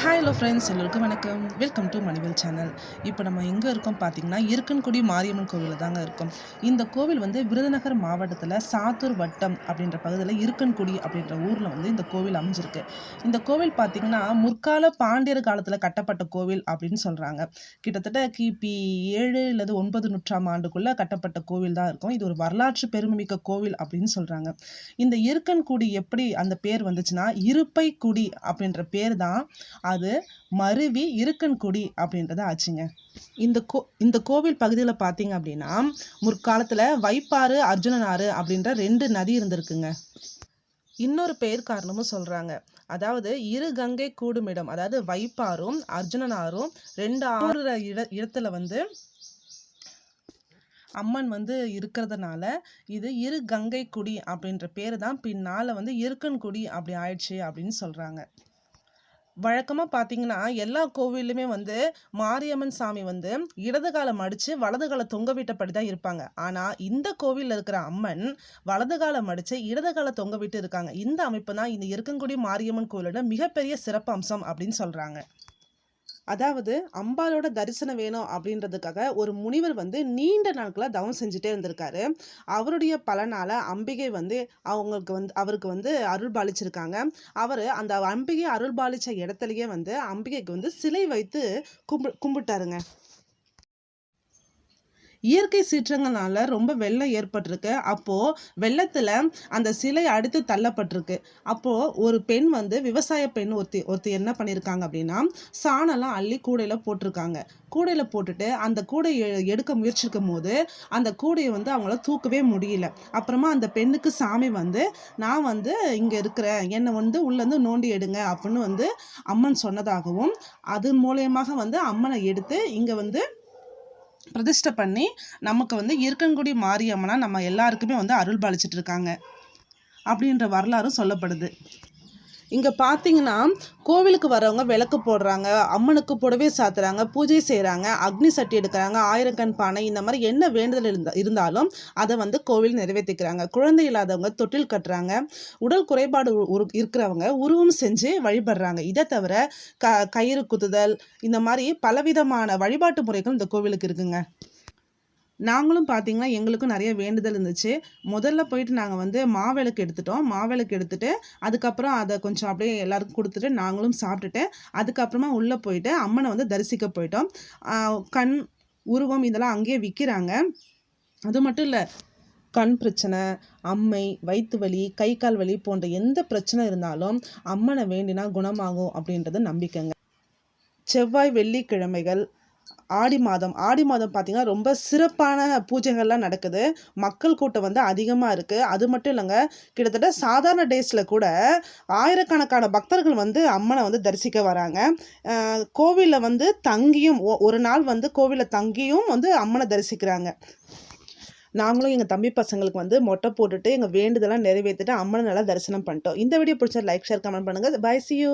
Hi hello friends எல்லோருக்கும் வணக்கம். Welcome to Manivel channel இப்போ நம்ம எங்கே இருக்கோம் பார்த்தீங்கன்னா இருக்கன்குடி மாரியம்மன் கோவிலில் தாங்க இருக்கும். இந்த கோவில் வந்து விருதுநகர் மாவட்டத்தில் சாத்தூர் வட்டம் அப்படின்ற பகுதியில் இருக்கன்குடி அப்படின்ற ஊரில் வந்து இந்த கோவில் அமைஞ்சிருக்கு. இந்த கோவில் பார்த்தீங்கன்னா முற்கால பாண்டியர் காலத்தில் கட்டப்பட்ட கோவில் அப்படின்னு சொல்கிறாங்க கிட்டத்தட்ட கிபி ஏழு அல்லது ஒன்பது நூற்றாம் ஆண்டுக்குள்ளே கட்டப்பட்ட கோவில் தான் இருக்கும். இது ஒரு வரலாற்று பெருமைமிக்க கோவில் அப்படின்னு சொல்கிறாங்க இந்த இருக்கன்குடி எப்படி அந்த பேர் வந்துச்சுன்னா இருப்பை குடி அப்படின்ற பேர் தான் அது மருவி இருக்கன்குடி அப்படின்றத ஆச்சுங்க. இந்த கோ இந்த கோவில் பகுதியில் பார்த்தீங்க அப்படின்னா முற்காலத்தில் வைப்பாறு அர்ஜுனனாறு அப்படின்ற ரெண்டு நதி இருந்திருக்குங்க. இன்னொரு பெயர் காரணமும் சொல்கிறாங்க அதாவது இரு கங்கை கூடுமிடம் அதாவது வைப்பாரும் அர்ஜுனனாரும் ரெண்டு ஆறு இட இடத்துல வந்து அம்மன் வந்து இருக்கிறதுனால இது இரு கங்கை குடி அப்படின்ற பேர் தான் பின்னால் வந்து இருக்கன்குடி அப்படி ஆயிடுச்சு அப்படின்னு சொல்கிறாங்க வழக்கமாக பார்த்தீங்கன்னா எல்லா கோவிலுமே வந்து மாரியம்மன் சாமி வந்து இடது காலம் அடித்து வலது கால தொங்க விட்டபடி தான் இருப்பாங்க. ஆனால் இந்த கோவிலில் இருக்கிற அம்மன் வலது காலம் அடித்து இடது கால தொங்க விட்டு இருக்காங்க. இந்த அமைப்பு தான் இந்த இருக்கங்குடி மாரியம்மன் கோவிலோட மிகப்பெரிய சிறப்பு அம்சம் அப்படின்னு சொல்கிறாங்க அதாவது அம்பாலோட தரிசனம் வேணும் அப்படின்றதுக்காக ஒரு முனிவர் வந்து நீண்ட நாட்களாக தவம் செஞ்சுட்டே இருந்திருக்காரு. அவருடைய பலனால் அம்பிகை வந்து அவங்களுக்கு வந்து அவருக்கு வந்து அருள் பாலிச்சிருக்காங்க. அவர் அந்த அம்பிகை அருள் பாலித்த இடத்துலயே வந்து அம்பிகைக்கு வந்து சிலை வைத்து கும்பு கும்பிட்டாருங்க. இயற்கை சீற்றங்கள்னால ரொம்ப வெள்ளம் ஏற்பட்டிருக்கு. அப்போது வெள்ளத்தில் அந்த சிலை அடுத்து தள்ளப்பட்டிருக்கு. அப்போது ஒரு பெண் வந்து விவசாய பெண் ஒருத்தி ஒருத்தி என்ன பண்ணியிருக்காங்க அப்படின்னா சாணம்லாம் அள்ளி கூடையில் போட்டிருக்காங்க. கூடையில் போட்டுட்டு அந்த கூடையை எடுக்க முயற்சிக்கும் போது அந்த கூடையை வந்து அவங்கள தூக்கவே முடியல. அப்புறமா அந்த பெண்ணுக்கு சாமி வந்து நான் வந்து இங்கே இருக்கிறேன். என்னை வந்து உள்ளேருந்து நோண்டி எடுங்க அப்படின்னு வந்து அம்மன் சொன்னதாகவும் அது மூலயமாக வந்து அம்மனை எடுத்து இங்கே வந்து பிரதிஷ்டை பண்ணி நமக்கு வந்து இருக்கன்குடி மாரியம்மனா நம்ம எல்லாருக்குமே வந்து அருள் பாலிச்சிட்டு இருக்காங்க. அப்படின்ற வரலாறும் சொல்லப்படுது. இங்கே பார்த்தீங்கன்னா கோவிலுக்கு வரவங்க விளக்கு போடுறாங்க அம்மனுக்கு புடவை சாத்துறாங்க பூஜை செய்கிறாங்க அக்னி சட்டி எடுக்கிறாங்க ஆயிரக்கண் பானை இந்த மாதிரி என்ன வேண்டுதல் இருந்தா இருந்தாலும் அதை வந்து கோவில் நிறைவேற்றிக்கிறாங்க குழந்தை இல்லாதவங்க தொட்டில் கட்டுறாங்க உடல் குறைபாடு இருக்கிறவங்க உருவம் செஞ்சு வழிபடுறாங்க. இதை தவிர க கயிறு குத்துதல் இந்த மாதிரி பலவிதமான வழிபாட்டு முறைகள் இந்த கோவிலுக்கு இருக்குங்க. நாங்களும் பார்த்தீங்கன்னா எங்களுக்கும் நிறைய வேண்டுதல் இருந்துச்சு. முதல்ல போயிட்டு நாங்கள் வந்து மாவிளக்கு எடுத்துட்டோம். மாவிளக்கு எடுத்துட்டு அதுக்கப்புறம் அதை கொஞ்சம் அப்படியே எல்லாருக்கும் கொடுத்துட்டு நாங்களும் சாப்பிட்டுட்டு அதுக்கப்புறமா உள்ளே போயிட்டு அம்மனை வந்து தரிசிக்க போயிட்டோம். கண் உருவம் இதெல்லாம் அங்கேயே விற்கிறாங்க அது மட்டும் இல்லை கண் பிரச்சனை அம்மை வயிற்று வலி கை கால் வலி போன்ற எந்த பிரச்சனை இருந்தாலும் அம்மனை வேண்டினா குணமாகும் அப்படின்றது நம்பிக்கைங்க. செவ்வாய் வெள்ளிக்கிழமைகள் ஆடி மாதம் ஆடி மாதம் பார்த்திங்கன்னா ரொம்ப சிறப்பான பூஜைகள்லாம் நடக்குது. மக்கள் கூட்டம் வந்து அதிகமாக இருக்குது அது மட்டும் இல்லைங்க கிட்டத்தட்ட சாதாரண டேஸில் கூட ஆயிரக்கணக்கான பக்தர்கள் வந்து அம்மனை வந்து தரிசிக்க வராங்க. கோவிலில் வந்து தங்கியும் ஒரு நாள் வந்து கோவிலில் தங்கியும் வந்து அம்மனை தரிசிக்கிறாங்க. நாங்களும் எங்கள் தம்பி பசங்களுக்கு வந்து மொட்டை போட்டுட்டு எங்கள் வேண்டுதெல்லாம் நிறைவேற்றிட்டு அம்மனை நல்லா தரிசனம் பண்ணிட்டோம். இந்த வீடியோ பிடிச்சா லைக் ஷேர் கமெண்ட் பண்ணுங்கள் பை சி யூ